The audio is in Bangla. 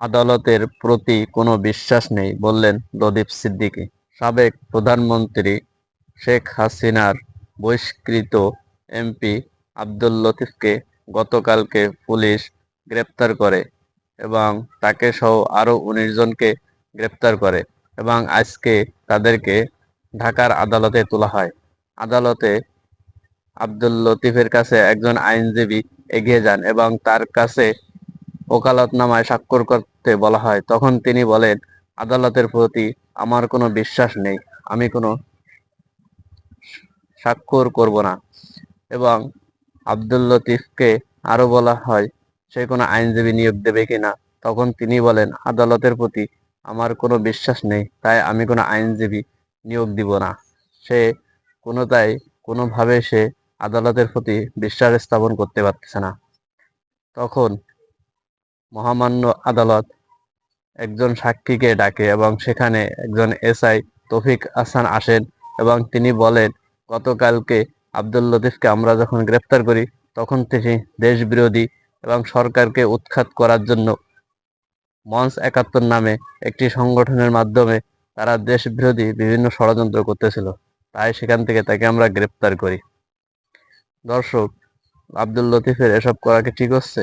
আদালতের প্রতি কোনো বিশ্বাস নেই, বললেন দদীপ সিদ্দিকী। সাবেক প্রধানমন্ত্রী শেখ হাসিনার বহিষ্কৃত এমপি আব্দুল লতিফকে গতকালকে পুলিশ গ্রেপ্তার করে এবং তাকে সহ আরও উনিশ জনকে গ্রেপ্তার করে এবং আজকে তাদেরকে ঢাকার আদালতে তোলা হয়। আদালতে আব্দুল লতিফের কাছে একজন আইনজীবী এগিয়ে যান এবং তার কাছে ওকালতনামায় স্বাক্ষর করতে বলা হয়, তখন তিনি বলেন, আদালতের প্রতি আমার কোনো বিশ্বাস নেই, আমি কোনো স্বাক্ষর করব না। এবং আব্দুল লতিফকে আরও বলা হয়, সে কোনো আইনজীবী নিয়োগ দেবে কিনা? তখন তিনি বলেন, আদালতের প্রতি আমার কোনো বিশ্বাস নেই, তাই আমি কোনো আইনজীবী নিয়োগ দিব না। সে কোনোটাই, কোনোভাবে সে আদালতের প্রতি বিশ্বাস স্থাপন করতে পারতেছে না। তখন মহামান্য আদালত একজন সাক্ষীকে ডাকে এবং সেখানে একজন এসআই তফিক আসান আসেন এবং তিনি বলেন, গতকালকে আব্দুল লতিফকে আমরা যখন গ্রেপ্তার করি, তখন তিনি দেশবিরোধী এবং সরকারকে উৎখাত করার জন্য মঞ্চ একাত্তর নামে একটি সংগঠনের মাধ্যমে তারা দেশবিরোধী বিভিন্ন ষড়যন্ত্র করতেছিল। তাই সেখান থেকে তাকে আমরা গ্রেপ্তার করি। দর্শক, আব্দুল লতিফের এসব করা কি ঠিক হচ্ছে?